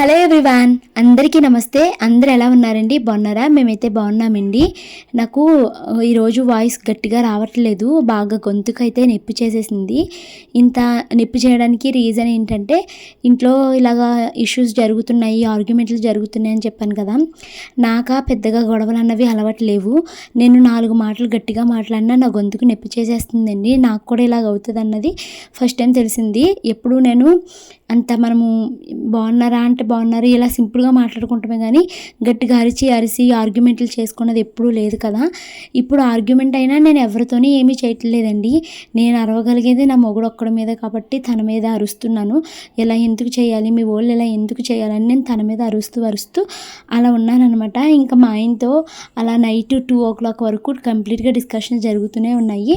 Hello everyone అందరికీ నమస్తే. అందరు ఎలా ఉన్నారండి? బాగున్నారా? మేమైతే బాగున్నామండి. నాకు ఈరోజు వాయిస్ గట్టిగా రావట్లేదు. బాగా గొంతుకు అయితే నొప్పి చేసేసింది. ఇంత నొప్పి చేయడానికి రీజన్ ఏంటంటే ఇంట్లో ఇలాగా ఇష్యూస్ జరుగుతున్నాయి ఆర్గ్యుమెంట్లు జరుగుతున్నాయి అని చెప్పాను కదా. నాకా పెద్దగా గొడవలు అన్నవి అలవాటు లేవు. నేను నాలుగు మాటలు గట్టిగా మాట్లాడినా నా గొంతుకు నొప్పి చేసేస్తుందండి. నాకు కూడా ఇలాగ అవుతుంది అన్నది ఫస్ట్ టైం తెలిసింది. ఎప్పుడు నేను అంత మనము బాగున్నారా అంటే బాగున్నారు ఇలా సింపుల్గా మాట్లాడుకుంటామే కానీ గట్టిగా అరిచి అరిసి ఆర్గ్యుమెంట్లు చేసుకున్నది ఎప్పుడూ లేదు కదా. ఇప్పుడు ఆర్గ్యుమెంట్ అయినా నేను ఎవరితోనే ఏమీ చేయట్లేదండి. నేను అరవగలిగేది నా మొగుడు ఒక్కడి మీద కాబట్టి తన మీద అరుస్తున్నాను. ఇలా ఎందుకు చేయాలి మీ వాళ్ళు ఇలా ఎందుకు చేయాలని నేను తన మీద అరుస్తూ అరుస్తూ అలా ఉన్నానమాట ఇంకా మా ఆయనతో అలా నైట్ టూ ఓ క్లాక్ వరకు కంప్లీట్గా డిస్కషన్ జరుగుతూనే ఉన్నాయి.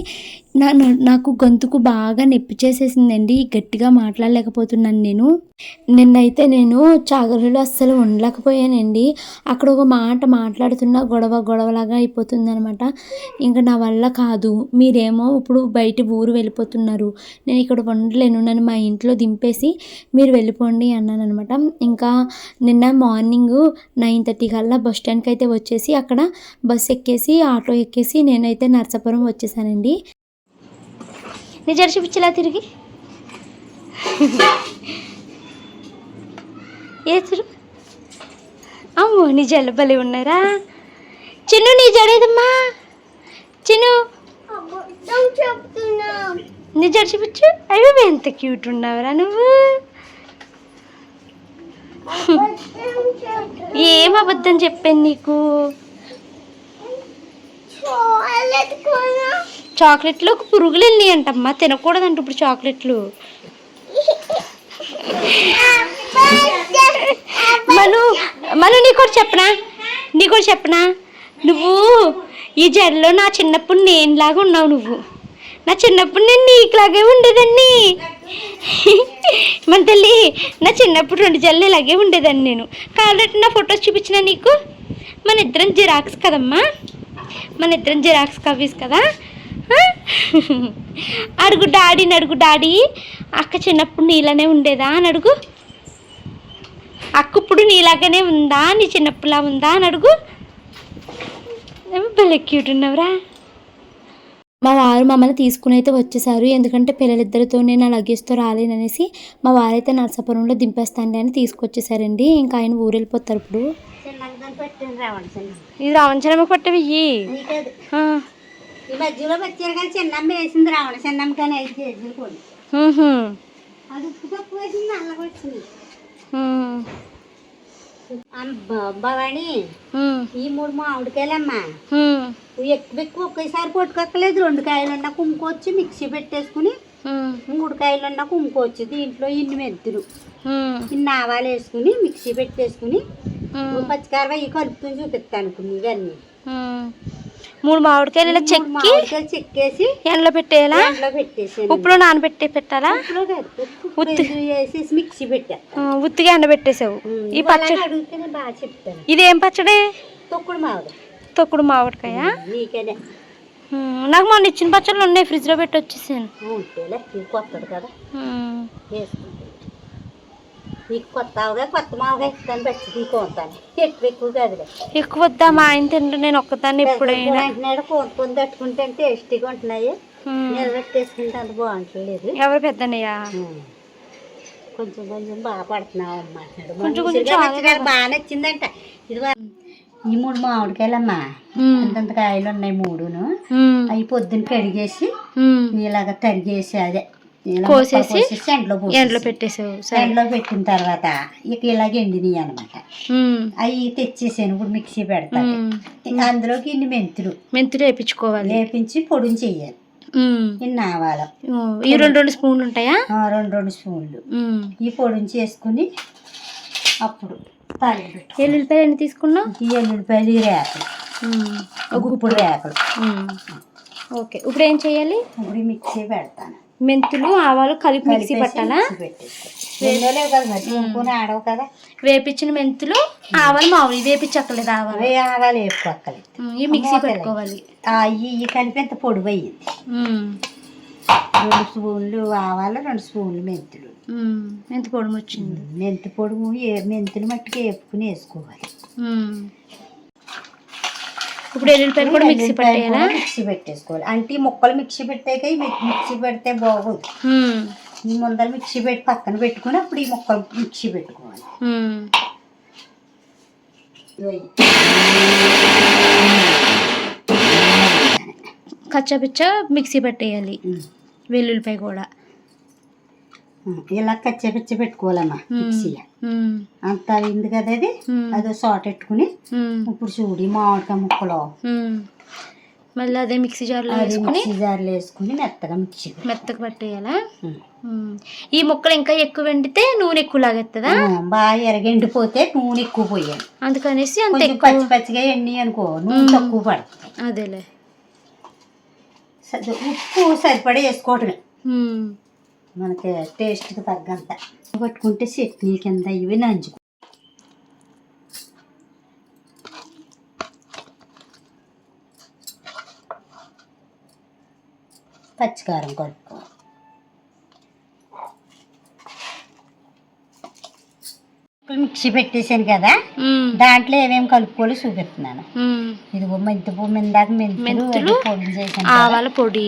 నా నాకు గొంతుకు బాగా నొప్పి చేసేసిందండి. గట్టిగా మాట్లాడలేకపోతున్నాను నేను. నిన్నైతే నేను చాగరులో అస్సలు ఉండలేకపోయానండి. అక్కడ ఒక మాట మాట్లాడుతున్నా గొడవ గొడవలాగా అయిపోతుందనమాట ఇంకా నా వల్ల కాదు. మీరేమో ఇప్పుడు బయట ఊరు వెళ్ళిపోతున్నారు. నేను ఇక్కడ ఉండలేను. నన్ను మా ఇంట్లో దింపేసి మీరు వెళ్ళిపోండి అన్నాను అనమాట ఇంకా నిన్న మార్నింగ్ నైన్ థర్టీ కల్లా బస్ స్టాండ్కి అయితే వచ్చేసి అక్కడ బస్ ఎక్కేసి ఆటో ఎక్కేసి నేనైతే నర్సాపురం వచ్చేసానండి. నీ జెర్సీ పిచ్చిలా తిరిగి. ఏ తిరు అమ్మో నీ జడ భలే ఉన్నారా చిన్ను నీ జడేదమ్మా చిన్ను. నీ జెర్సీ పిచ్చు అయ్యో ఎంత క్యూట్ ఉన్నావురా నువ్వు. ఏం అబద్ధం చెప్పాను నీకు? చాక్లెట్లు ఒక పురుగులు వెళ్ళినాయంటమ్మా. తినకూడదంట ఇప్పుడు చాక్లెట్లు. మను మను నీ కూడా చెప్పనా? నీ కూడా చెప్పనా? నువ్వు ఈ జడలో నా చిన్నప్పుడు నేనులాగా ఉన్నావు నువ్వు. నా చిన్నప్పుడు నేను నీకులాగే ఉండేదాన్ని. మన తల్లి నా చిన్నప్పుడు రెండు జల్లు ఇలాగే ఉండేదాన్ని నేను. కాబట్టి నా ఫొటోస్ చూపించిన నీకు? మన ఇద్దరం జిరాక్స్ కదమ్మా. మన ఇద్దరం జిరాక్స్ కాపీస్ కదా. అడుగు డాడీని అడుగు డాడీ. అక్క చిన్నప్పుడు నీలానే ఉండేదా అని అడుగు. అక్క ఇప్పుడు నీలాగానే ఉందా? నీ చిన్నప్పుడులా ఉందా అని అడుగు. భలే క్యూట్ ఉన్నావురా. మా వారు మమ్మల్ని తీసుకుని అయితే వచ్చేసారు. ఎందుకంటే పిల్లలిద్దరితో నేను లగేజ్తో రాలేననేసి మా వారైతే నరసాపురంలో దింపేస్తాండి అని తీసుకొచ్చేసారండి. ఇంకా ఆయన ఊరు వెళ్ళిపోతారు ఇప్పుడు. ఇది రావంచనమ్మ కొట్టవి మధ్యలో వచ్చారు కానీ చిన్నమ్మ వేసింది రావణ చిన్నమ్మ కానీ ఐదు కేజీలు కూడా. అది ఉప్పు వేసింది అమ్మ భవాని ఈ మూడు మామిడికాయలమ్మా. ఇవి ఎక్కువ ఎక్కువ ఒకేసారి కొట్టుకోక్కలేదు రెండు కాయలు ఉన్నా కుమ్ముకోవచ్చు మిక్సీ పెట్టేసుకుని మూడు కాయలు ఉన్నా కుమ్ముకోవచ్చు దీంట్లో ఇన్ని మెంతులు. ఇన్ని ఆవాలు వేసుకుని మిక్సీ పెట్టేసుకుని పచ్చికారం అవి కలుపుకుని చూపిస్తాను ఇవన్నీ మూడు మామిడికాయలు ఇలా చెక్కి చెక్కేసి ఎండలో పెట్టేయాలా? ఉప్పులో నానబెట్టి పెట్టాలా? ఉత్తి. మిక్సీ పెట్టా. ఉత్తిగా ఎండబెట్టేసావు ఈ పచ్చడి ఇదేం పచ్చడి? తొక్కుడు మామిడి. తొక్కుడు మామిడికాయ? నాకు మొన్న ఇచ్చిన పచ్చళ్ళు ఉన్నాయి ఫ్రిడ్జ్లో పెట్టి వచ్చేసాను ఉంటేలే ఇది కొత్తది కదా ఉమ్, వేసుకుంటే నీకు కొత్త ఆవుగా కొత్త మావుగా ఇస్తాను ఎక్కువ ఎక్కువ కాదులే ఎక్కువ వద్దా మా ఆయన తింటే నేను ఒక్కదాన్ని ఎప్పుడైనా అంటున్నాడు కొనుక్కొని తట్టుకుంటే టేస్టీగా ఉంటున్నాయి నిలబెట్టేసుకుంటే అంత బాగుంటలేదు ఎవరు పెద్దనయ్యా. కొంచెం కొంచెం బాగా పడుతున్నావు అమ్మ కొంచెం కొంచెం బాగా నచ్చిందంట ఇది ఈ మూడు మామిడికాయలమ్మా అంతంత కాయలు ఉన్నాయి మూడును అవి పొద్దున్న కడిగేసి ఇలాగ తరిగేసి అదే కోసేసి ఎండలో పెట్టేసావు ఎండలో పెట్టిన తర్వాత ఇక ఇలాగ ఎండినాయి అనమాట అవి తెచ్చేసాను ఇప్పుడు మిక్సీ పెడతాను. అందులోకి ఇన్ని మెంతులు. మెంతులు వేపించుకోవాలి. లేపించి పొడిని చెయ్యాలి. ఇన్ని ఆవాలు ఈ రెండు రెండు స్పూన్లు ఉంటాయా? ఆ, రెండు రెండు స్పూన్లు. ఈ పొడిని చేసుకుని అప్పుడు ఎల్లుల్లిపాయలు ఎన్ని తీసుకున్నావు? ఈ ఎల్లుల్లిపాయలు రేకలు ఒక గుప్పుడు రేకలు ఉమ్. ఓకే. ఇప్పుడు ఏం చేయాలి ఇప్పుడు మిక్సీ పెడతాను. మెంతులు ఆవాలు కలిపి మిక్సీ పట్టాలా? వేపించిన మెంతులు ఆవాలు మామూలు వేపించక్కలేదు ఆవాలు. ఆవాలు ఈ మిక్సీ పెట్టుకోవాలి. ఈ కలిపి ఎంత పొడి అయ్యింది రెండు స్పూన్లు ఆవాలు రెండు స్పూన్లు మెంతులు. ఉమ్, ఎంత పొడుము వచ్చింది. మెంతి పొడుము ఏ మెంతులు మట్టుకు వేపుకుని వేసుకోవాలి. ఇప్పుడు ఎల్లుల్లిపాయలు కూడా మిక్సీ పట్టేయాలా మిక్సీ పెట్టేసుకోవాలి. అంటే ఈ ముక్కలు మిక్సీ పెట్టాక మిక్సీ పెడితే బాగోదు. ముందర మిక్సీ పెట్టి పక్కన పెట్టుకుని అప్పుడు ఈ ముక్కలు మిక్సీ పెట్టుకోవాలి. కచ్చపిచ్చ మిక్సీ పట్టేయాలి. వెల్లుల్లిపాయ కూడా. ఇలా కచ్చా పిచ్చ పెట్టుకోవాలమ్మా ఉమ్, మిక్సీ ఉమ్, అంత అయింది కదా అది? అదో సాట్ పెట్టుకుని ఇప్పుడు చూడి మామిడికాయ ముక్కలు. మళ్ళీ అదే మిక్సీ జార్లో వేసుకుని మిక్సీ జార్లో వేసుకుని మెత్తగా మిక్సీ. మెత్తగా పట్టేయాలా. ఈ ముక్కలు ఇంకా ఎక్కువ వండితే నూనె ఎక్కువ లాగెత్తదా? ఆ, బాగా ఎరగెండిపోతే నూనె ఎక్కువ పోయాలి. అందుకనేసి అంత పచ్చి పచ్చిగా ఎండి అనుకో నూనె. తక్కువ పడుతుంది అదేలే. ఉప్పు సరిపడా వేసుకోవటమే. మనకి టేస్ట్కి తగ్గంత పట్టుకుంటే చట్నీ కింద ఇవి నంచుకో పచ్చికారం కలుపుకో మిక్సీ పెట్టేశాను కదా. దాంట్లో ఏమేమి కలుపుకోవాలో చూపిస్తున్నాను. ఇదిగో మెంతి పువ్వు ఇందాక మెంతులు అది పొడి చేసాను. ఆవాల పొడి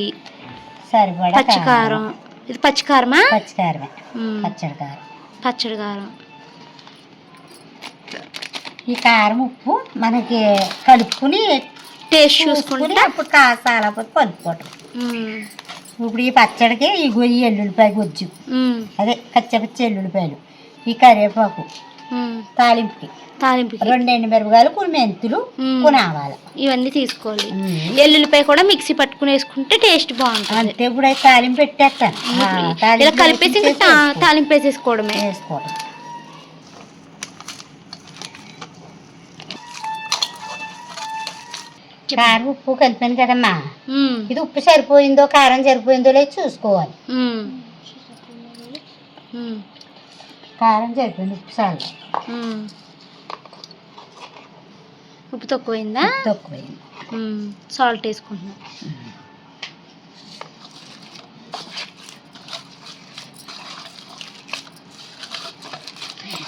సరిపడా పచ్చికారం ఇది పచ్చికారమా పచ్చికారమే. పచ్చడి కారం పచ్చడి కారం ఈ కారం ఉప్పు మనకి కలుపుకుని టేస్ట్ చూసుకుని అప్పుడు కాసాల కలుపుకోవటం. ఇప్పుడు ఈ పచ్చడికి ఈ గొయ్యి ఎల్లుల్లిపాయ గొజ్జు. అదే కచ్చపచ్చ ఎల్లుల్లిపాయలు ఈ కరివేపాకు. తాలింపుకి. తాలింపుకి. రెండు ఎండు మిరపకాయలు కొన్ని మెంతులు. కొన్ని ఆవాలు. ఇవన్నీ తీసుకోవాలి. ఎల్లుల్లిపాయ కూడా మిక్సీ పట్టుకుని వేసుకుంటే టేస్ట్ బాగుంటుంది. అంతే ఇప్పుడు అవి తాలింపు పెట్టేస్తాను. ఇలా తాలింపు కలిపేసి తాలింపు వేసేసుకోవడమే వేసుకోవడం. కారం ఉప్పు కలిపాను కదమ్మా. ఇది ఉప్పు సరిపోయిందో కారం సరిపోయిందో లేదు చూసుకోవాలి. కారం సరిపోయింది ఉప్పు ఉమ్. ఉప్పు తక్కువైందా? తక్కువైంది. సాల్ట్ వేసుకుంటున్నా.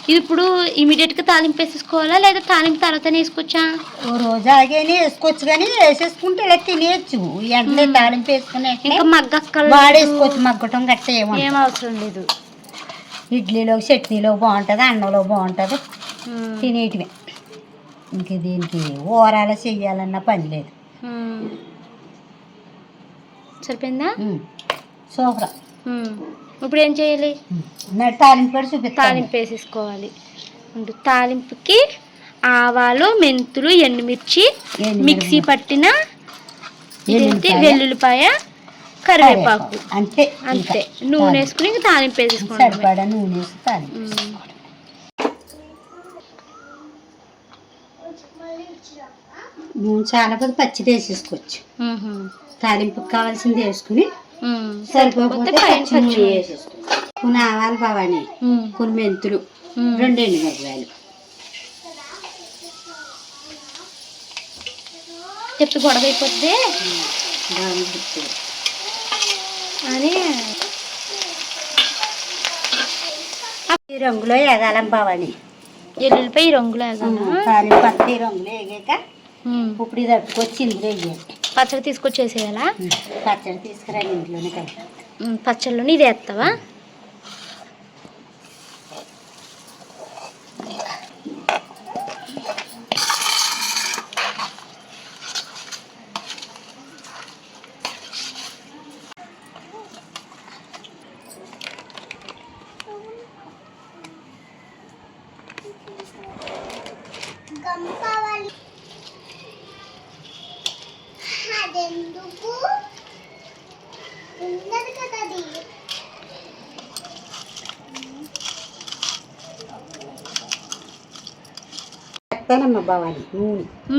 ఇది ఇప్పుడు ఇమీడియట్గా తాలింపు వేసేసుకోవాలా లేదా తాలింపు తర్వాతనే వేసుకోవచ్చా? ఓ రోజు ఆగేనే వేసుకోవచ్చు కానీ వేసేసుకుంటే ఇలా తినేయచ్చు. వెంటనే తాలింపు వేసుకుని ఇంకా మగ్గక్కలు వాడేసుకోవచ్చు మగ్గటం గట్ట ఏమో ఏం అవసరం లేదు. ఇడ్లీలో చట్నీలో బాగుంటుంది అన్నంలో బాగుంటుంది. తినేటివి ఇంక దీనికి ఊరాల చెయ్యాలన్న పని లేదు. సరిపోయిందా. సూపర్. ఇప్పుడు ఏం చేయాలి తాలింపు కూడా చూపిస్తాను తాలింపు వేసేసుకోవాలి. తాలింపుకి ఆవాలు మెంతులు ఎండుమిర్చి. మిక్సీ పట్టిన. వెల్లుల్లిపాయ కరివేపాకు. అంతే. అంతే. నూనె తాలింపు. వేసుకుని ఇంక తాలింపు వేసేసుకోవడం సరిపడా నూనె వేసి తాలింపు నూనె చాలా పది పచ్చిది వేసేసుకోవచ్చు. తాలింపుకి కావాల్సింది వేసుకుని సరిపోకపోతే పచ్చి వేసేసుకోవచ్చు కొన్ని ఆవాలు బావాని కొన్ని మెంతులు రెండు ఎండు చెప్పి గొడవ అయిపోద్ది బాగా ఉడుకుతుంది. అని. ఈ రంగులో ఎగాలం బావాని. ఎల్లుల్లిపాయ ఈ రంగులో తాలింపు పత్తి రంగులో ఎగాక ఇప్పుడు ఇది అట్టుకొచ్చి ఇందులో వేయాలి పచ్చడి తీసుకొచ్చేసేయాలా? పచ్చడి తీసుకురండి ఇంట్లోనే కలిపి. ఉమ్, పచ్చళ్ళలోని ఇది వేస్తావా?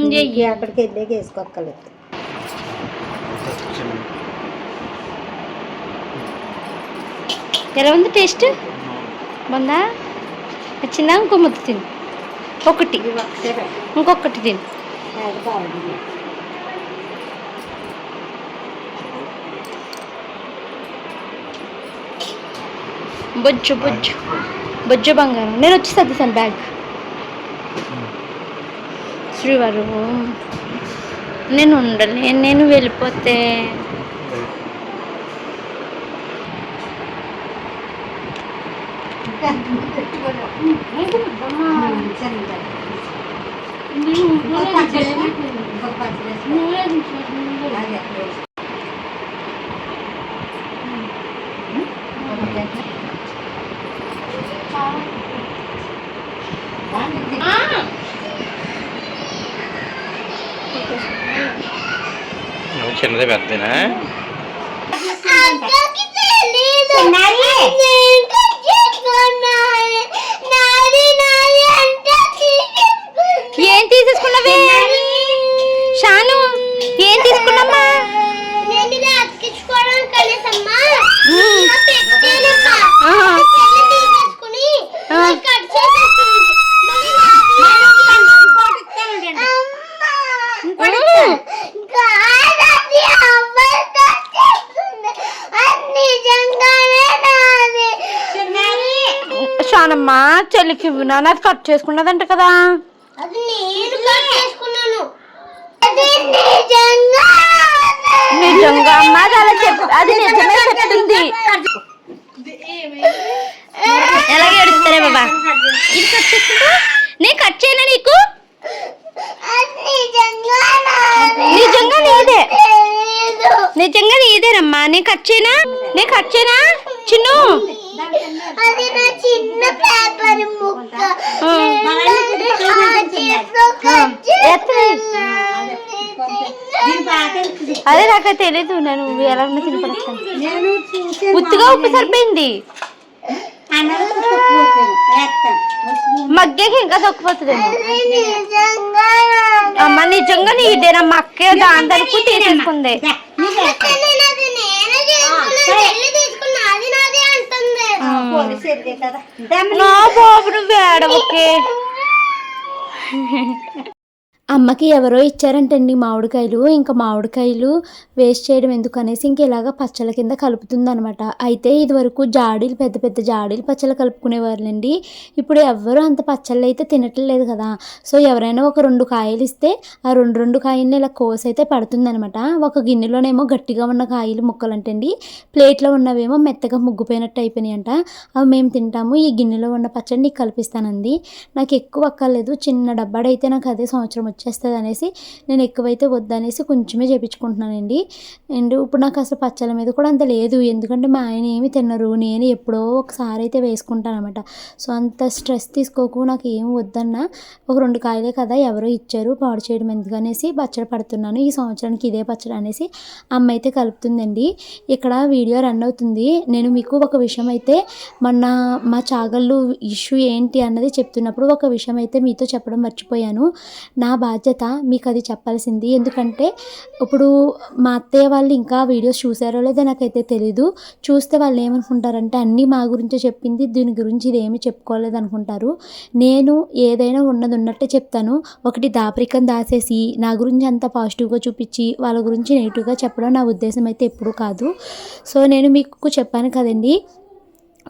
ఇంకే అక్కడికి వెళ్ళాక వేసుకోక్కర్లేదు. ఎలా ఉంది టేస్ట్? బాగుందా? నచ్చిందా? ఇంకో ముద్ద తిను. ఒకటి. ఇంకొకటి తిను. బొజ్జు బొజ్జు. బొజ్జు బంగారం. నేను వచ్చి సర్దిసాను బ్యాగ్. శ్రీవారు నేను ఉండలేను నేను వెళ్ళిపోతే నువ్వు చిన్నదే పెద్దనా ఏం తీసేసుకున్నావే? షానమ్మా చెల్లికి ఇవ్వు నాన్న అది కట్ చేసుకున్నదంట కదా. అది నేను కట్ చేసుకున్నాను. అది నిజంగా అమ్మ అది అలా చెప్ అది నిజమే చెప్తుంది. ఎలాగే ఏడుస్తారే బాబా? ఇది కట్ చేసుకుంటా? నేను కట్ చేయనా నీకు? అది నిజంగా నాది. నిజంగా నీదేనమ్మా నేను కట్ చేయనా? నేను కట్ చేయనా? చిన్ను! అది నా చిన్న పేపర్ ముక్క. నాకు తెలీదు. నేను ఎలా ఉన్నా తినపడతాను ఉత్తిగా ఉప్పు సరిపోయింది. మగ్గకి ఇంకా నాది. అమ్మ నిజంగా నీదేనమ్మా అక్కే దాని తరకు తీసేసుకుంది. నా బాబు నువ్వు ఏడవకే అమ్మకి ఎవరో ఇచ్చారంటండి మామిడికాయలు. ఇంకా మామిడికాయలు వేస్ట్ చేయడం ఎందుకు అనేసి ఇంక ఇలాగ పచ్చళ్ళ కింద కలుపుతుందనమాట అయితే ఇదివరకు జాడీలు పెద్ద పెద్ద జాడీలు పచ్చళ్ళు కలుపుకునేవారులండి ఇప్పుడు ఎవ్వరూ అంత పచ్చళ్ళు అయితే తినట్లేదు కదా. సో ఎవరైనా ఒక రెండు కాయలు ఇస్తే ఆ రెండు రెండు కాయల్ని ఇలా కోసి అయితే పడుతుందనమాట ఒక గిన్నెలోనేమో గట్టిగా ఉన్న కాయలు ముక్కలు అంటండి ప్లేట్లో ఉన్నవేమో మెత్తగా ముగ్గుపోయినట్టు అయిపోయినాయి అంట అవి మేము తింటాము ఈ గిన్నెలో ఉన్న పచ్చడి నీకు కల్పిస్తానంది. నాకు ఎక్కువ అక్కర్లేదు. చిన్న డబ్బాడైతే నాకు అదే సంవత్సరం వచ్చేస్తుంది అనేసి నేను ఎక్కువైతే వద్దనేసి కొంచెమే చేపించుకుంటున్నానండి. అండ్ ఇప్పుడు నాకు అసలు పచ్చళ్ళ మీద కూడా అంత లేదు. ఎందుకంటే మా ఆయన ఏమి తినరు. నేను ఎప్పుడో ఒకసారి అయితే వేసుకుంటాను అనమాట సో అంత స్ట్రెస్ తీసుకోకు నాకు ఏం వద్దన్నా ఒక రెండు కాయలే కదా ఎవరో ఇచ్చారు పాడు చేయడం ఎందుకనేసి పచ్చడి పడుతున్నాను. ఈ సంవత్సరానికి ఇదే పచ్చడి అనేసి అమ్మ అయితే కలుపుతుందండి. ఇక్కడ వీడియో రన్ అవుతుంది. నేను మీకు ఒక విషయం అయితే మొన్న మా చాగళ్ళు ఇష్యూ ఏంటి అన్నది చెప్తున్నప్పుడు ఒక విషయం అయితే మీతో చెప్పడం మర్చిపోయాను. నా బాధ్యత మీకు అది చెప్పాల్సింది. ఎందుకంటే ఇప్పుడు మా అత్తయ్య వాళ్ళు ఇంకా వీడియోస్ చూసారో లేదో నాకైతే తెలీదు. చూస్తే వాళ్ళు ఏమనుకుంటారంటే అన్నీ మా గురించే చెప్పింది దీని గురించి ఇది ఏమీ చెప్పుకోలేదు అనుకుంటారు నేను ఏదైనా ఉన్నది ఉన్నట్టే చెప్తాను. ఒకటి దాపరికం దాసేసి నా గురించి అంత పాజిటివ్గా చూపించి వాళ్ళ గురించి నెగిటివ్గా చెప్పడం నా ఉద్దేశం అయితే ఎప్పుడూ కాదు. సో నేను మీకు చెప్పాను కదండి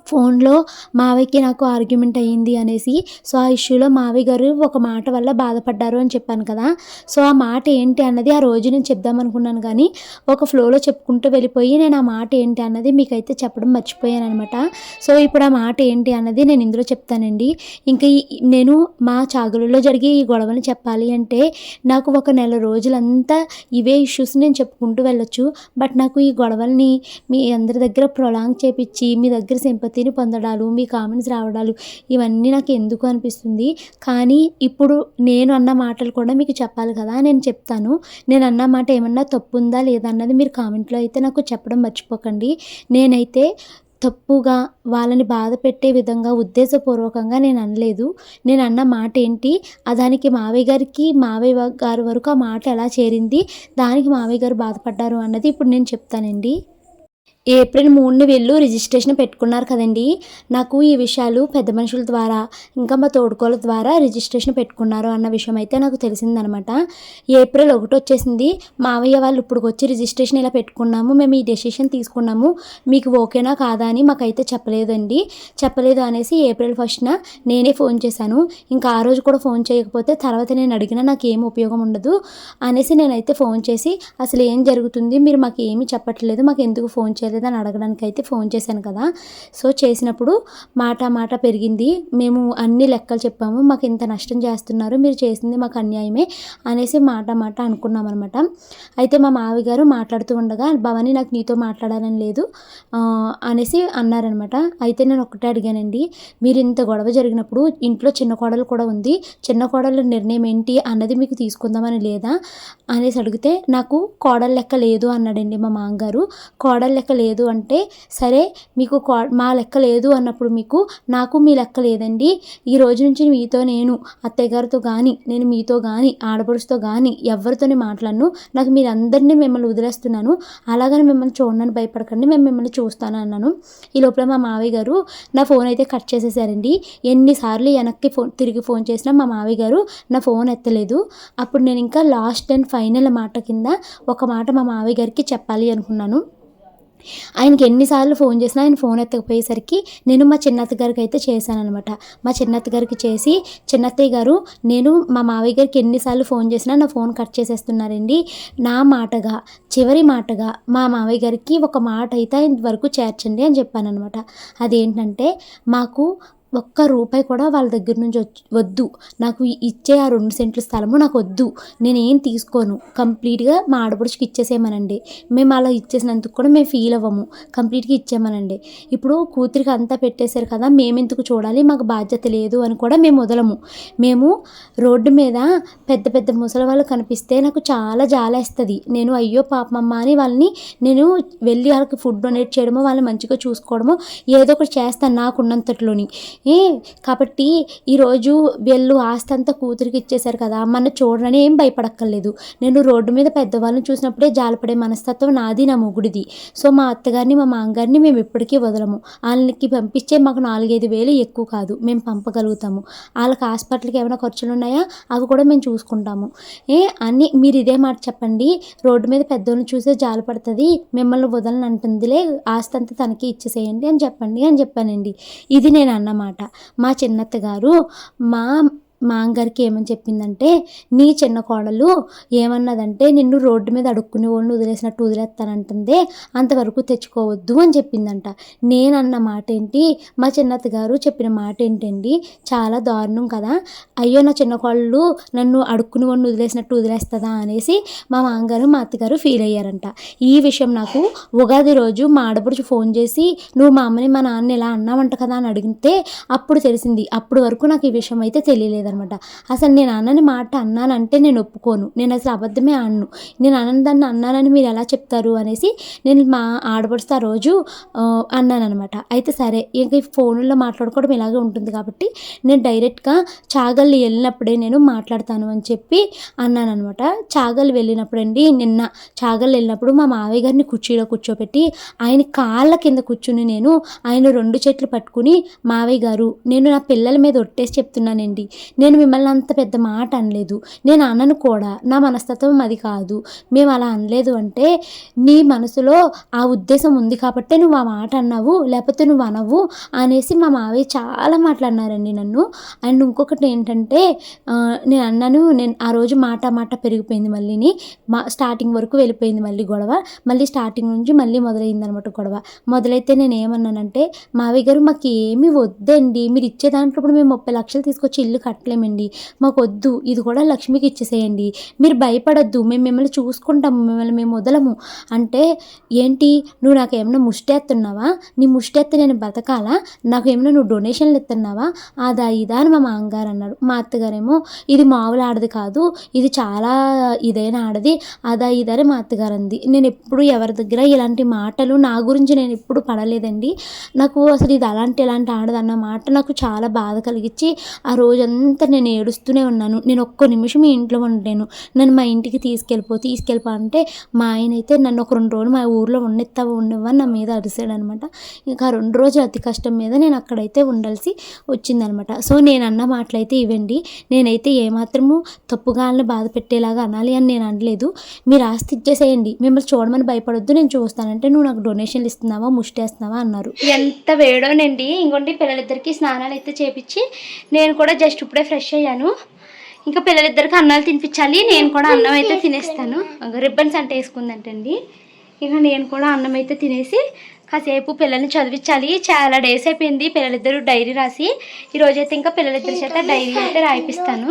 ఫోన్లో మావయ్యకి నాకు ఆర్గ్యుమెంట్ అయ్యింది అనేసి సో ఆ ఇష్యూలో మావయ్య గారు ఒక మాట వల్ల బాధపడ్డారు అని చెప్పాను కదా. సో ఆ మాట ఏంటి అన్నది ఆ రోజు నేను చెప్దామనుకున్నాను కానీ ఒక ఫ్లోలో చెప్పుకుంటూ వెళ్ళిపోయి నేను ఆ మాట ఏంటి అన్నది మీకైతే చెప్పడం మర్చిపోయాను అనమాట సో ఇప్పుడు ఆ మాట ఏంటి అన్నది నేను ఇందులో చెప్తానండి. ఇంకా నేను మా చాగులలో జరిగే ఈ గొడవని చెప్పాలి అంటే నాకు ఒక నెల రోజులంతా ఇవే ఇష్యూస్ నేను చెప్పుకుంటూ వెళ్ళొచ్చు. బట్ నాకు ఈ గొడవల్ని మీ అందరి దగ్గర ప్రొలాంగ్ చేపించి మీ దగ్గర సింపతిని పొందడాలు మీ కామెంట్స్ రావడాలు ఇవన్నీ నాకు ఎందుకు అనిపిస్తుంది? కానీ ఇప్పుడు నేను అన్న మాటలు కూడా మీకు చెప్పాలి కదా నేను చెప్తాను. నేను అన్న మాట ఏమన్నా తప్పు ఉందా లేదా అన్నది మీరు కామెంట్లో అయితే నాకు చెప్పడం మర్చిపోకండి. నేనైతే తప్పుగా వాళ్ళని బాధ పెట్టే విధంగా ఉద్దేశపూర్వకంగా నేను అనలేదు. నేను అన్న మాట ఏంటి? దానికి మావయ్య గారికి మావయ్య గారి వరకు ఆ మాట ఎలా చేరింది? దానికి మావయ్య గారు బాధపడ్డారు అన్నది ఇప్పుడు నేను చెప్తానండి. ఏప్రిల్ మూడుని వెళ్ళు రిజిస్ట్రేషన్ పెట్టుకున్నారు కదండి. నాకు ఈ విషయాలు పెద్ద మనుషుల ద్వారా ఇంకా మా తోడుకోల ద్వారా రిజిస్ట్రేషన్ పెట్టుకున్నారు అన్న విషయం అయితే నాకు తెలిసిందనమాట. ఏప్రిల్ ఒకటి వచ్చేసింది. మావయ్య వాళ్ళు ఇప్పుడు వచ్చి రిజిస్ట్రేషన్ ఇలా పెట్టుకున్నాము. మేము ఈ డెసిషన్ తీసుకున్నాము. మీకు ఓకేనా కాదా అని మాకైతే చెప్పలేదండి. చెప్పలేదు అనేసి ఏప్రిల్ ఫస్ట్న నేనే ఫోన్ చేశాను. ఇంకా ఆ రోజు కూడా ఫోన్ చేయకపోతే తర్వాత నేను అడిగినా నాకు ఏం ఉపయోగం ఉండదు అనేసి నేనైతే ఫోన్ చేసి అసలు ఏం జరుగుతుంది? మీరు మాకు ఏమీ చెప్పట్లేదు. మాకు ఎందుకు ఫోన్ చేయలేదు? అని అడగడానికి అయితే ఫోన్ చేశాను కదా. సో చేసినప్పుడు మాట మాట పెరిగింది. మేము అన్ని లెక్కలు చెప్పాము. మాకు ఇంత నష్టం చేస్తున్నారు. మీరు చేసింది మాకు అన్యాయమే అనేసి మాట మాట అనుకున్నాం అనమాట అయితే మా మావి గారు మాట్లాడుతూ ఉండగా భవాని నాకు నీతో మాట్లాడాలని లేదు అనేసి అన్నారనమాట అయితే నేను ఒక్కటే అడిగానండి. మీరు ఇంత గొడవ జరిగినప్పుడు ఇంట్లో చిన్న కోడలు కూడా ఉంది. చిన్న కోడలు నిర్ణయం ఏంటి అన్నది మీకు తీసుకుందామని లేదా అనేసి అడిగితే నాకు కోడలు లెక్క లేదు అన్నాడండి మా మామగారు. కోడలు లెక్క లేదు లేదు అంటే సరే మీకు కా మా లెక్క లేదు అన్నప్పుడు మీకు నాకు మీ లెక్క లేదండి. ఈ రోజు నుంచి మీతో నేను అత్తయ్య గారితో కానీ నేను మీతో కానీ ఆడపడుచుతో కానీ ఎవరితోనే మాట్లాడను. నాకు మీరందరినీ మిమ్మల్ని వదిలేస్తున్నాను. అలాగని మిమ్మల్ని చూడడానికి భయపడకండి. మేము మిమ్మల్ని చూస్తాను అన్నాను. ఈ లోపల మా మావయ్య గారు నా ఫోన్ అయితే కట్ చేసేసారండి. ఎన్నిసార్లు వెనక్కి ఫోన్ తిరిగి ఫోన్ చేసినా మా మావయ్య గారు నా ఫోన్ ఎత్తలేదు. అప్పుడు నేను ఇంకా లాస్ట్ అండ్ ఫైనల్ మాట కింద ఒక మాట మా మావయ్య గారికి చెప్పాలి అనుకున్నాను. ఆయనకి ఎన్నిసార్లు ఫోన్ చేసినా ఆయన ఫోన్ ఎత్తకపోయేసరికి నేను మా చిన్నత్త గారికి అయితే చేశాననమాట మా చిన్నత్త గారికి చేసి చిన్నత్తయ్య గారు నేను మా మావయ్య గారికి ఎన్నిసార్లు ఫోన్ చేసినా నా ఫోన్ కట్ చేసేస్తున్నారండి. నా మాటగా చివరి మాటగా మా మావయ్య గారికి ఒక మాట అయితే ఆయన వరకు చేర్చండి అని చెప్పాను అనమాట అదేంటంటే మాకు ఒక్క రూపాయి కూడా వాళ్ళ దగ్గర నుంచి వచ్చి వద్దు. నాకు ఇచ్చే ఆ రెండు సెంట్ల స్థలము నాకు వద్దు. నేనేం తీసుకోను. కంప్లీట్గా మా ఆడపడుచుకి ఇచ్చేసేయమనండి. మేము అలా ఇచ్చేసినందుకు కూడా మేము ఫీల్ అవ్వము. కంప్లీట్గా ఇచ్చేమనండి ఇప్పుడు కూతురికి అంతా పెట్టేశారు కదా మేమెందుకు చూడాలి? మాకు బాధ్యత లేదు అని కూడా మేము వదలము. మేము రోడ్డు మీద పెద్ద పెద్ద ముసలి వాళ్ళు కనిపిస్తే నాకు చాలా జాలేస్తుంది. నేను అయ్యో పాపమమ్మ అని వాళ్ళని నేను వెళ్ళి వాళ్ళకి ఫుడ్ డొనేట్ చేయడమో వాళ్ళని మంచిగా చూసుకోవడమో ఏదో ఒకటి చేస్తాను నాకున్నంతట్లోని. ఏ కాబట్టి ఈరోజు వీళ్ళు ఆస్తి అంతా కూతురికి ఇచ్చేశారు కదా మన చూడనని ఏం భయపడక్కర్లేదు. నేను రోడ్డు మీద పెద్దవాళ్ళని చూసినప్పుడే జాలపడే మనస్తత్వం నాది నా మొగుడిది. సో మా అత్తగారిని మా మామగారిని మేము ఇప్పటికీ వదలము. వాళ్ళకి పంపించే మాకు నాలుగైదు వేలు ఎక్కువ కాదు. మేము పంపగలుగుతాము. వాళ్ళకి హాస్పిటల్కి ఏమైనా ఖర్చులు ఉన్నాయా? అవి కూడా మేము చూసుకుంటాము. ఏ అన్ని మీరు ఇదే మాట చెప్పండి. రోడ్డు మీద పెద్దోళ్ళని చూసే జాలి పడుతుంది. మిమ్మల్ని వదలని అంటుందిలే ఆస్తి అంతా తనకి ఇచ్చేసేయండి అని చెప్పండి అని చెప్పానండి. ఇది నేను అన్నమాట మా చిన్నత్త గారు మా మాంగారికి ఏమని చెప్పిందంటే నీ చిన్న కోడలు ఏమన్నదంటే నిన్ను రోడ్డు మీద అడుక్కునే వాళ్ళని వదిలేసినట్టు వదిలేస్తానంటుంది అంతవరకు తెచ్చుకోవద్దు అని చెప్పిందంట. నేనన్న మాట ఏంటి మా చిన్నత్త గారు చెప్పిన మాట ఏంటండి చాలా దారుణం కదా. అయ్యో నా చిన్న కోడలు నన్ను అడుక్కుని వాళ్ళని వదిలేసినట్టు వదిలేస్తుందా అనేసి మా మాంగారు మా అత్తగారు ఫీల్ అయ్యారంట. ఈ విషయం నాకు ఉగాది రోజు మా ఆడపడుచు ఫోన్ చేసి నువ్వు మా అమ్మని మా నాన్న ఇలా అన్నావంట కదా అని అడిగితే అప్పుడు తెలిసింది. అప్పటి వరకు నాకు ఈ విషయం అయితే తెలియలేదు. అనమాట అసలు నేను అన్నని మాట అన్నానంటే నేను ఒప్పుకోను. నేను అసలు అబద్ధమే అన్ను నేను అన్నదాన్ని అన్నానని మీరు ఎలా చెప్తారు అనేసి నేను మా ఆడపడుస్తా రోజు అన్నానమాట అయితే సరే ఇంక ఈ ఫోన్లో మాట్లాడుకోవడం ఇలాగే ఉంటుంది కాబట్టి నేను డైరెక్ట్గా చాగల్ని వెళ్ళినప్పుడే నేను మాట్లాడతాను అని చెప్పి అన్నానమాట చాగల్ వెళ్ళినప్పుడండి నిన్న చాగల్ వెళ్ళినప్పుడు మా మావయ్య గారిని కుర్చీలో కూర్చోబెట్టి ఆయన కాళ్ళ కింద కూర్చుని నేను ఆయన రెండు చెట్లు పట్టుకుని మావయ్య గారు నేను నా పిల్లల మీద ఒట్టేసి చెప్తున్నానండి. నేను మిమ్మల్ని అంత పెద్ద మాట అనలేదు. నేను అనను కూడా. నా మనస్తత్వం అది కాదు. మేము అలా అనలేదు అంటే నీ మనసులో ఆ ఉద్దేశం ఉంది కాబట్టే నువ్వు ఆ మాట అన్నావు లేకపోతే నువ్వు అనవు అనేసి మా మావయ్య చాలా మాట్లాడినారండి నన్ను. అండ్ ఇంకొకటి ఏంటంటే నేను అన్నాను నేను ఆ రోజు మాట మాట పెరిగిపోయింది మళ్ళీని మా స్టార్టింగ్ వరకు వెళ్ళిపోయింది మళ్ళీ గొడవ. మళ్ళీ స్టార్టింగ్ నుంచి మళ్ళీ మొదలైంది అనమాట గొడవ. మొదలైతే నేను ఏమన్నానంటే మావయ్య గారు మాకు ఏమీ వద్దండి. మీరు ఇచ్చే దాంట్లో ఇప్పుడు మేము ముప్పై లక్షలు తీసుకొచ్చి ఇల్లు చెప్పలేమండి మాకు వద్దు ఇది కూడా లక్ష్మికి ఇచ్చేసేయండి. మీరు భయపడద్దు. మేము మిమ్మల్ని చూసుకుంటాము. మిమ్మల్ని మేము వదలము. అంటే ఏంటి? నువ్వు నాకు ఏమైనా ముష్టేస్తున్నావా నీ ముష్టెత్తి నేను బ్రతకాలా నాకు ఏమైనా నువ్వు డొనేషన్లు ఇస్తున్నావా? అదా ఇదా అని మా మామగారు అన్నాడు మా అత్తగారేమో ఇది మామూలు ఆడది కాదు. ఇది చాలా ఇదైన ఆడది. అదా ఇదా అని మా అత్తగారు అంది. నేను ఎప్పుడు ఎవరి దగ్గర ఇలాంటి మాటలు నా గురించి నేను ఎప్పుడు పడలేదండి. నాకు అసలు ఇది అలాంటి ఇలాంటి ఆడదన్న మాట నాకు చాలా బాధ కలిగించి ఆ రోజంతా అంతా నేను ఏడుస్తూనే ఉన్నాను. నేను ఒక్క నిమిషం ఈ ఇంట్లో ఉండలేను. నన్ను మా ఇంటికి తీసుకెళ్ళిపో తీసుకెళ్ళిపో అంటే మా ఆయన అయితే నన్ను ఒక రెండు రోజులు మా ఊర్లో ఉండెత్తావా ఉండవని నా మీద అరిసాడు అనమాట ఇంకా రెండు రోజులు అతి కష్టం మీద నేను అక్కడైతే ఉండాల్సి వచ్చిందనమాట. సో నేను అన్న మాటలైతే ఇవ్వండి. నేనైతే ఏమాత్రము తప్పుగా బాధ పెట్టేలాగా అనాలి అని నేను అనలేదు. మీరు ఆస్తి ఇచ్చేసేయండి. మిమ్మల్ని చూడమని భయపడొద్దు. నేను చూస్తానంటే నువ్వు నాకు డొనేషన్లు ఇస్తున్నావా ముష్టేస్తున్నావా అన్నారు. ఎంత వేడోనండి. ఇంకోండి పిల్లలిద్దరికి స్నానాలు అయితే చేపించి నేను కూడా జస్ట్ ఇప్పుడే ఫ్రెష్ అయ్యాను. ఇంకా పిల్లలిద్దరికి అన్నాలు తినిపించాలి. నేను కూడా అన్నం అయితే తినేస్తాను. రిబ్బన్స్ అంటే వేసుకుందంటండి. ఇక నేను కూడా అన్నం అయితే తినేసి కాసేపు పిల్లల్ని చదివించాలి. చాలా డేస్ అయిపోయింది పిల్లలిద్దరూ డైరీ రాసి. ఈరోజైతే ఇంకా పిల్లలిద్దరి చేత డైరీ అయితే రాయిపిస్తాను.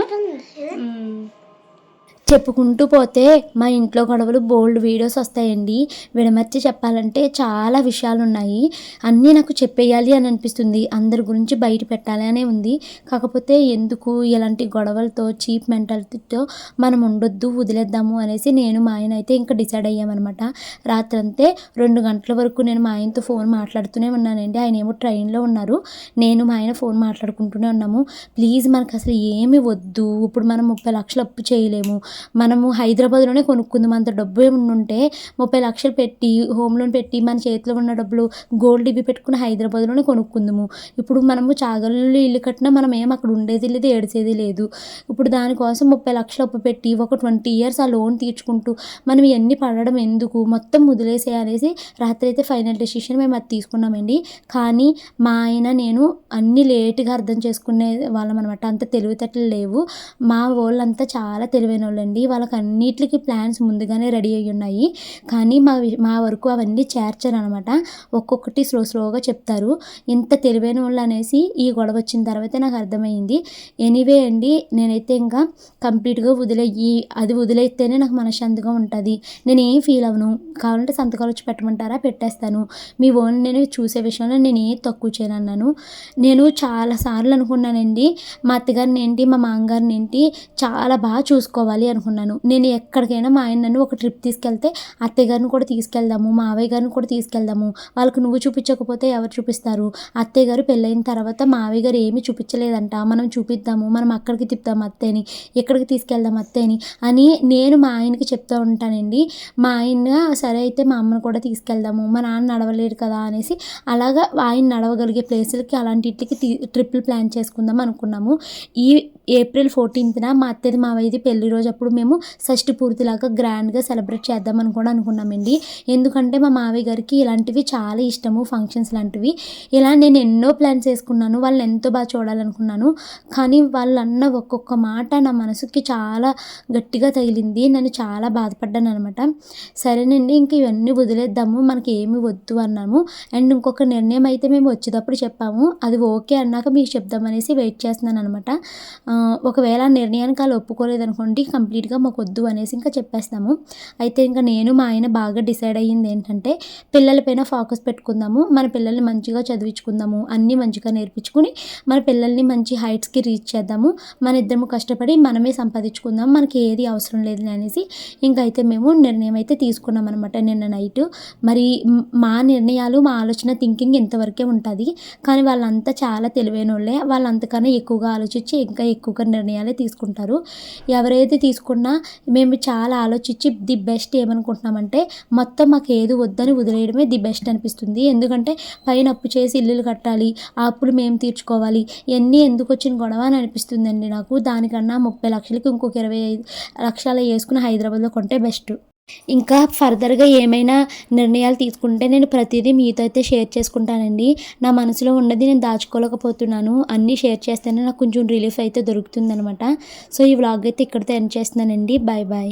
చెప్పుకుంటూ పోతే మా ఇంట్లో గొడవలు బోల్డ్ వీడియోస్ వస్తాయండి. విడమర్చి చెప్పాలంటే చాలా విషయాలు ఉన్నాయి అన్నీ నాకు చెప్పేయాలి అని అనిపిస్తుంది. అందరి గురించి బయట పెట్టాలి అనే ఉంది. కాకపోతే ఎందుకు ఇలాంటి గొడవలతో చీప్ మెంటాలిటీతో మనం ఉండొద్దు వదిలేద్దాము అనేసి నేను మా ఆయన అయితే ఇంకా డిసైడ్ అయ్యామన్నమాట. రాత్రంతే రెండు గంటల వరకు నేను మా ఆయనతో ఫోన్ మాట్లాడుతూనే ఉన్నానండి. ఆయన ఏమో ట్రైన్లో ఉన్నారు. నేను మా ఆయన ఫోన్ మాట్లాడుకుంటూనే ఉన్నాము. ప్లీజ్ మనకు అసలు ఏమి వద్దు. ఇప్పుడు మనం ముప్పై లక్షలు అప్పు చేయలేము. మనము హైదరాబాద్లోనే కొనుక్కుందాం. అంత డబ్బు ఉంటే ముప్పై లక్షలు పెట్టి హోమ్ లోన్ పెట్టి మన చేతిలో ఉన్న డబ్బులు గోల్డ్ ఇవి పెట్టుకుని హైదరాబాద్లోనే కొనుక్కుందాము. ఇప్పుడు మనము చాగల్లో ఇల్లు కట్టినా మనం ఏం అక్కడ ఉండేది లేదు ఏడిసేది లేదు. ఇప్పుడు దానికోసం ముప్పై లక్షలు అప్పు పెట్టి ఒక ట్వంటీ ఇయర్స్ ఆ లోన్ తీర్చుకుంటూ మనం ఇవన్నీ పడడం ఎందుకు? మొత్తం వదిలేసే అనేసి రాత్రి అయితే ఫైనల్ డెసిషన్ మేము అది తీసుకున్నామండి. కానీ మా ఆయన నేను అన్ని లేట్గా అర్థం చేసుకునే వాళ్ళం అనమాట అంత తెలివితేటలు లేవు. మా వాళ్ళంతా చాలా తెలివైన అండి వాళ్ళకి అన్నిటికీ ప్లాన్స్ ముందుగానే రెడీ అయ్యి ఉన్నాయి కానీ మా మా వరకు అవన్నీ చేర్చారనమాట. అనమాట ఒక్కొక్కటి స్లో స్లోగా చెప్తారు. ఇంత తెలివైన వాళ్ళు అనేసి ఈ గొడవ వచ్చిన తర్వాత నాకు అర్థమైంది ఎనీవే అండి నేనైతే ఇంకా కంప్లీట్గా వదిలే అది వదిలేస్తేనే నాకు మనశ్శాంతిగా ఉంటుంది. నేను ఏం ఫీల్ అవ్వను. కావాలంటే సంతకాలు వచ్చి పెట్టమంటారా? పెట్టేస్తాను. మీ ఓన్ నేను చూసే విషయంలో నేను ఏ తక్కువ చేయను అన్నాను నేను చాలా సార్లు అనుకున్నానండి మా అత్తగారిని ఏంటి మా మామగారిని ఏంటి చాలా బాగా చూసుకోవాలి అనుకున్నాను. నేను ఎక్కడికైనా మా ఆయన నన్ను ఒక ట్రిప్ తీసుకెళ్తే అత్తయ్య గారిని కూడా తీసుకెళ్దాము మావయ్య గారిని కూడా తీసుకెళ్దాము. వాళ్ళకి నువ్వు చూపించకపోతే ఎవరు చూపిస్తారు? అత్తయ్య గారు పెళ్ళైన తర్వాత మావయ్య గారు ఏమీ చూపించలేదంట. మనం చూపిద్దాము మనం అక్కడికి తిప్పుతాం అత్తయ్యని ఎక్కడికి తీసుకెళ్దాం అత్తయ్యని అని నేను మా ఆయనకి చెప్తూ ఉంటానండి. మా ఆయన సరే అయితే మా అమ్మని కూడా తీసుకెళ్దాము. మా నాన్న నడవలేడు కదా అనేసి అలాగా ఆయన నడవగలిగే ప్లేసులకి అలాంటి ఇట్లకి ట్రిప్పులు ప్లాన్ చేసుకుందాం అనుకున్నాము. ఈ ఏప్రిల్ ఫోర్టీన్త్న మా అత్తది మావయ్యది పెళ్ళి రోజు అప్పుడు మేము షష్టి పూర్తిలాగా గ్రాండ్గా సెలబ్రేట్ చేద్దామని కూడా అనుకున్నామండి. ఎందుకంటే మా మావయ్య గారికి ఇలాంటివి చాలా ఇష్టము ఫంక్షన్స్ లాంటివి. ఇలా నేను ఎన్నో ప్లాన్స్ వేసుకున్నాను వాళ్ళని ఎంతో బాగా చూడాలనుకున్నాను. కానీ వాళ్ళు అన్న ఒక్కొక్క మాట నా మనసుకి చాలా గట్టిగా తగిలింది. నన్ను చాలా బాధపడ్డాను అనమాట సరేనండి ఇంక ఇవన్నీ వదిలేద్దాము మనకి ఏమి వద్దు అన్నాము. అండ్ ఇంకొక నిర్ణయం అయితే మేము వచ్చేటప్పుడు చెప్పాము. అది ఓకే అన్నాక మీకు చెప్దామనేసి వెయిట్ చేస్తున్నాను అనమాట ఒకవేళ ఆ నిర్ణయానికి వాళ్ళు ఒప్పుకోలేదనుకోండి కంప్లీట్గా మాకు వద్దు అనేసి ఇంకా చెప్పేస్తాము అయితే ఇంకా నేను మా ఆయన బాగా డిసైడ్ అయ్యింది ఏంటంటే పిల్లలపైన ఫోకస్ పెట్టుకుందాము. మన పిల్లల్ని మంచిగా చదివించుకుందాము. అన్నీ మంచిగా నేర్పించుకుని మన పిల్లల్ని మంచి హైట్స్కి రీచ్ చేద్దాము. మన ఇద్దరము కష్టపడి మనమే సంపాదించుకుందాం. మనకి ఏది అవసరం లేదు అనేసి ఇంకైతే మేము నిర్ణయం అయితే తీసుకున్నాం అనమాట నిన్న నైట్. మరి మా నిర్ణయాలు మా ఆలోచన థింకింగ్ ఇంతవరకే ఉంటుంది. కానీ వాళ్ళంతా చాలా తెలివైన వాళ్ళే వాళ్ళంతకన్నా ఎక్కువగా ఆలోచించి ఇంకా ఎక్కువగా నిర్ణయాలే తీసుకుంటారు. ఎవరైతే తీసుకున్నా మేము చాలా ఆలోచించి ది బెస్ట్ ఏమనుకుంటున్నామంటే మొత్తం మాకు ఏది వద్దని వదిలేయడమే ది బెస్ట్ అనిపిస్తుంది. ఎందుకంటే పైన అప్పు చేసి ఇల్లులు కట్టాలి ఆ అప్పులు మేము తీర్చుకోవాలి ఇవన్నీ ఎందుకు వచ్చిన గొడవ అని అనిపిస్తుందండి నాకు. దానికన్నా ముప్పై లక్షలకి ఇంకొక ఇరవై ఐదు లక్షలు వేసుకుని హైదరాబాద్లో కొంటే బెస్ట్. ఇంకా ఫర్దర్గా ఏమైనా నిర్ణయాలు తీసుకుంటే నేను ప్రతిదీ మీతో అయితే షేర్ చేసుకుంటానండి. నా మనసులో ఉన్నది నేను దాచుకోలేకపోతున్నాను. అన్నీ షేర్ చేస్తేనే నాకు కొంచెం రిలీఫ్ అయితే దొరుకుతుందనమాట సో ఈ వ్లాగ్ అయితే ఇక్కడితో ఎండ్ చేస్తున్నానండి. Bye bye